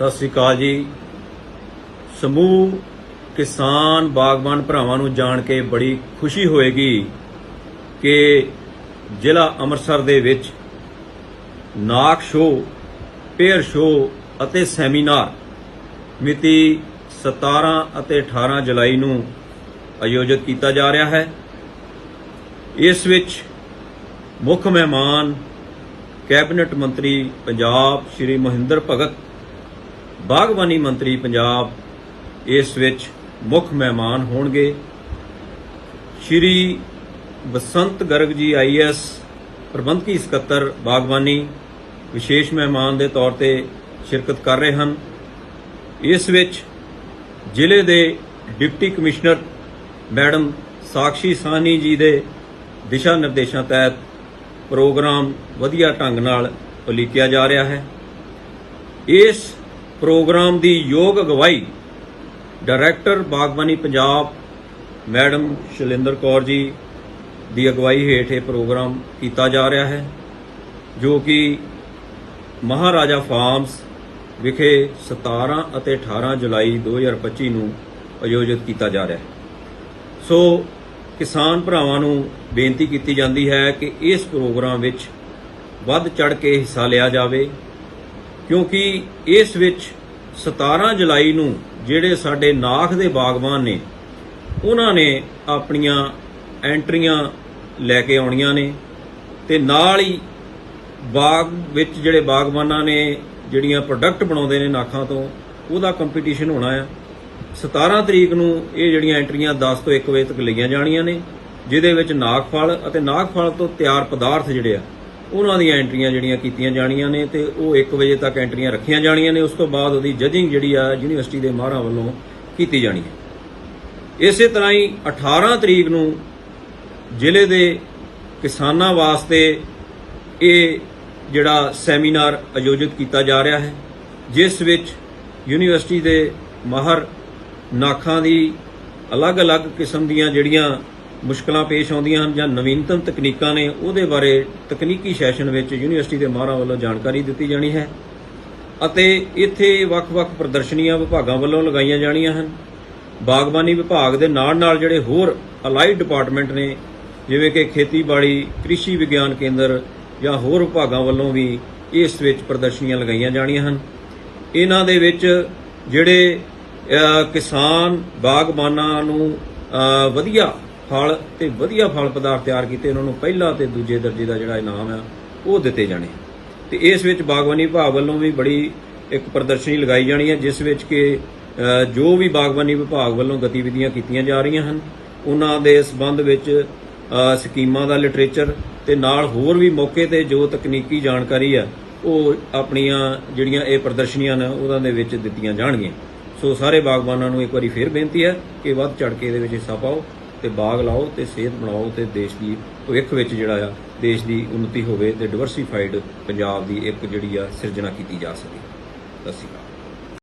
ਸਤਿ ਸ੍ਰੀ ਅਕਾਲ ਜੀ। ਸਮੂਹ ਕਿਸਾਨ ਬਾਗਬਾਨ ਭਰਾਵਾਂ ਨੂੰ ਜਾਣ ਕੇ ਬੜੀ ਖੁਸ਼ੀ ਹੋਏਗੀ ਕਿ ਜ਼ਿਲ੍ਹਾ ਅੰਮ੍ਰਿਤਸਰ ਦੇ ਵਿੱਚ ਨਾਕ ਸ਼ੋ ਪੇਅਰ ਸ਼ੋ ਅਤੇ ਸੈਮੀਨਾਰ ਮਿਤੀ 17 ਅਤੇ 18 ਜੁਲਾਈ ਨੂੰ ਆਯੋਜਿਤ ਕੀਤਾ ਜਾ ਰਿਹਾ ਹੈ। ਇਸ ਵਿੱਚ ਮੁੱਖ ਮਹਿਮਾਨ ਕੈਬਨਿਟ ਮੰਤਰੀ ਪੰਜਾਬ ਸ਼੍ਰੀ ਮਹਿੰਦਰ ਭਗਤ ਬਾਗਬਾਨੀ ਮੰਤਰੀ ਪੰਜਾਬ ਇਸ ਵਿੱਚ ਮੁੱਖ ਮਹਿਮਾਨ ਹੋਣਗੇ। ਸ਼੍ਰੀ ਬਸੰਤ ਗਰਗ ਜੀ ਆਈਐਸ ਪ੍ਰਬੰਧਕੀ ਸਕੱਤਰ ਬਾਗਬਾਨੀ ਵਿਸ਼ੇਸ਼ ਮਹਿਮਾਨ ਦੇ ਤੌਰ ਤੇ ਸ਼ਿਰਕਤ ਕਰ ਰਹੇ ਹਨ। ਇਸ ਵਿੱਚ ਜ਼ਿਲ੍ਹੇ ਦੇ deputy commissioner madam Sakshi Sahni ji ਦੇ ਦਿਸ਼ਾ ਨਿਰਦੇਸ਼ਾਂ ਤਹਿਤ ਪ੍ਰੋਗਰਾਮ ਵਧੀਆ ਢੰਗ ਨਾਲ ਉਲੀਕਿਆ ਜਾ ਰਿਹਾ ਹੈ। ਇਸ ਪ੍ਰੋਗਰਾਮ ਦੀ ਯੋਗ ਅਗਵਾਈ ਡਾਇਰੈਕਟਰ ਬਾਗਬਾਨੀ ਪੰਜਾਬ ਮੈਡਮ ਸ਼ੈਲਿੰਦਰ ਕੌਰ ਜੀ ਦੀ ਅਗਵਾਈ ਹੇਠ ਇਹ ਪ੍ਰੋਗਰਾਮ ਕੀਤਾ ਜਾ ਰਿਹਾ ਹੈ, ਜੋ ਕਿ ਮਹਾਰਾਜਾ ਫਾਰਮਸ ਵਿਖੇ 17 ਅਤੇ 18 ਜੁਲਾਈ 2025 ਨੂੰ ਆਯੋਜਿਤ ਕੀਤਾ ਜਾ ਰਿਹਾ ਹੈ। ਸੋ ਕਿਸਾਨ ਭਰਾਵਾਂ ਨੂੰ ਬੇਨਤੀ ਕੀਤੀ ਜਾਂਦੀ ਹੈ ਕਿ ਇਸ ਪ੍ਰੋਗਰਾਮ ਵਿੱਚ ਵੱਧ ਚੜ ਕੇ ਹਿੱਸਾ ਲਿਆ ਜਾਵੇ ਕਿਉਂਕਿ ਇਸ ਵਿੱਚ 17 ਜੁਲਾਈ ਨੂੰ ਜਿਹੜੇ ਸਾਡੇ ਨਾਖ ਦੇ ਬਾਗਬਾਨ ਨੇ, ਉਹਨਾਂ ਨੇ ਆਪਣੀਆਂ ਐਂਟਰੀਆਂ ਲੈ ਕੇ ਆਉਣੀਆਂ ਨੇ ਤੇ ਨਾਲ ਹੀ ਬਾਗ ਵਿੱਚ ਜਿਹੜੇ ਬਾਗਬਾਨਾਂ ਨੇ, ਜਿਹੜੀਆਂ ਪ੍ਰੋਡਕਟ ਬਣਾਉਂਦੇ ਨੇ ਨਾਖਾਂ ਤੋਂ, ਉਹਦਾ ਕੰਪੀਟੀਸ਼ਨ ਹੋਣਾ ਆ। 17 ਤਰੀਕ ਨੂੰ ਇਹ ਜਿਹੜੀਆਂ ਐਂਟਰੀਆਂ 10 ਤੋਂ 1 ਵਜੇ ਤੱਕ ਲਈਆਂ ਜਾਣੀਆਂ ਨੇ, ਜਿਹਦੇ ਵਿੱਚ ਨਾਗਫਲ ਅਤੇ ਨਾਗਫਲ ਤੋਂ ਤਿਆਰ ਪਦਾਰਥ ਜਿਹੜੇ ਆ ਉਹਨਾਂ ਦੀਆਂ ਐਂਟਰੀਆਂ ਜਿਹੜੀਆਂ ਕੀਤੀਆਂ ਜਾਣੀਆਂ ਨੇ ਤੇ ਉਹ 1 ਵਜੇ ਤੱਕ ਐਂਟਰੀਆਂ ਰੱਖੀਆਂ ਜਾਣੀਆਂ ਨੇ, ਉਸ ਤੋਂ ਬਾਅਦ ਉਹਦੀ ਜਜਿੰਗ ਜਿਹੜੀ ਆ ਯੂਨੀਵਰਸਿਟੀ ਦੇ ਮਾਹਰਾਂ ਵੱਲੋਂ ਕੀਤੀ ਜਾਣੀ ਹੈ। ਇਸੇ ਤਰ੍ਹਾਂ ਹੀ 18 ਤਰੀਕ ਨੂੰ ਜ਼ਿਲ੍ਹੇ ਦੇ ਕਿਸਾਨਾਂ ਵਾਸਤੇ ਇਹ ਜਿਹੜਾ ਸੈਮੀਨਾਰ ਆਯੋਜਿਤ ਕੀਤਾ ਜਾ ਰਿਹਾ ਹੈ, ਜਿਸ ਵਿੱਚ ਯੂਨੀਵਰਸਿਟੀ ਦੇ ਮਾਹਰ ਨਾਖਾਂ ਦੀ ਅਲੱਗ-ਅਲੱਗ ਕਿਸਮ ਦੀਆਂ ਜਿਹੜੀਆਂ ਮੁਸ਼ਕਲਾਂ ਪੇਸ਼ ਆਉਂਦੀਆਂ ਹਨ ਜਾਂ ਨਵੀਨਤਮ ਤਕਨੀਕਾਂ ਨੇ ਉਹਦੇ ਬਾਰੇ ਤਕਨੀਕੀ ਸੈਸ਼ਨ ਵਿੱਚ ਯੂਨੀਵਰਸਿਟੀ ਦੇ ਮਾਹਰਾਂ ਵੱਲੋਂ ਜਾਣਕਾਰੀ ਦਿੱਤੀ ਜਾਣੀ ਹੈ ਅਤੇ ਇੱਥੇ ਵੱਖ-ਵੱਖ ਪ੍ਰਦਰਸ਼ਨੀਆਂ ਵਿਭਾਗਾਂ ਵੱਲੋਂ ਲਗਾਈਆਂ ਜਾਣੀਆਂ ਹਨ। ਬਾਗਬਾਨੀ ਵਿਭਾਗ ਦੇ ਨਾਲ-ਨਾਲ ਜਿਹੜੇ ਹੋਰ ਅਲਾਈਡ ਡਿਪਾਰਟਮੈਂਟ ਨੇ, ਜਿਵੇਂ ਕਿ ਖੇਤੀਬਾੜੀ, ਕ੍ਰਿਸ਼ੀ ਵਿਗਿਆਨ ਕੇਂਦਰ ਜਾਂ ਹੋਰ ਵਿਭਾਗਾਂ ਵੱਲੋਂ ਵੀ ਇਸ ਵਿੱਚ ਪ੍ਰਦਰਸ਼ਨੀਆਂ ਲਗਾਈਆਂ ਜਾਣੀਆਂ ਹਨ। ਇਹਨਾਂ ਦੇ ਵਿੱਚ ਜਿਹੜੇ ਕਿਸਾਨ ਬਾਗਬਾਨਾਂ ਨੂੰ ਵਧੀਆ ਫਲ ਤੇ ਵਧੀਆ ਫਲ ਪਦਾਰਥ ਤਿਆਰ ਕੀਤੇ, ਉਹਨਾਂ ਨੂੰ ਪਹਿਲਾ ਤੇ ਦੂਜੇ ਦਰਜੇ ਦਾ ਜਿਹੜਾ ਇਨਾਮ ਆ, ਉਹ ਦਿੱਤੇ ਜਾਣੇ। ਤੇ ਇਸ ਵਿੱਚ ਬਾਗਬਾਨੀ ਵਿਭਾਗ ਵੱਲੋਂ ਵੀ ਬੜੀ ਇੱਕ ਪ੍ਰਦਰਸ਼ਨੀ ਲਗਾਈ ਜਾਣੀ ਹੈ, ਜਿਸ ਵਿੱਚ ਕਿ ਜੋ ਵੀ ਬਾਗਬਾਨੀ ਵਿਭਾਗ ਵੱਲੋਂ ਗਤੀਵਿਧੀਆਂ ਕੀਤੀਆਂ ਜਾ ਰਹੀਆਂ ਹਨ, ਉਹਨਾਂ ਦੇ ਸਬੰਧ ਵਿੱਚ ਸਕੀਮਾਂ ਦਾ ਲਿਟਰੇਚਰ ਤੇ ਨਾਲ ਹੋਰ ਵੀ ਮੌਕੇ ਤੇ ਜੋ ਤਕਨੀਕੀ ਜਾਣਕਾਰੀ ਆ, ਉਹ ਆਪਣੀਆਂ ਜਿਹੜੀਆਂ ਇਹ ਪ੍ਰਦਰਸ਼ਨੀਆਂ ਨੇ, ਉਹਨਾਂ ਦੇ ਵਿੱਚ ਦਿੱਤੀਆਂ ਜਾਣਗੀਆਂ। ਸੋ ਸਾਰੇ ਬਾਗਬਾਨਾਂ ਨੂੰ ਇੱਕ ਵਾਰੀ ਫੇਰ ਬੇਨਤੀ ਹੈ ਕਿ ਵੱਧ ਚੜ ਕੇ ਇਹਦੇ ਵਿੱਚ ਹਿੱਸਾ ਪਾਓ। ਤੇ ਬਾਗ ਲਾਓ ਤੇ ਸਿਹਤ ਬਣਾਓ ਤੇ ਦੇਸ਼ ਦੀ ਭਵਿੱਖ ਵਿੱਚ ਜਿਹੜਾ ਆ, ਦੇਸ਼ ਦੀ ਉન્નਤੀ ਹੋਵੇ ਤੇ ਡਿਵਰਸੀਫਾਈਡ ਪੰਜਾਬ ਦੀ ਇੱਕ ਜਿਹੜੀ ਆ ਸਿਰਜਣਾ ਕੀਤੀ ਜਾ ਸਕੇ। ਸਤਿ ਸ਼੍ਰੀ ਅਕਾਲ।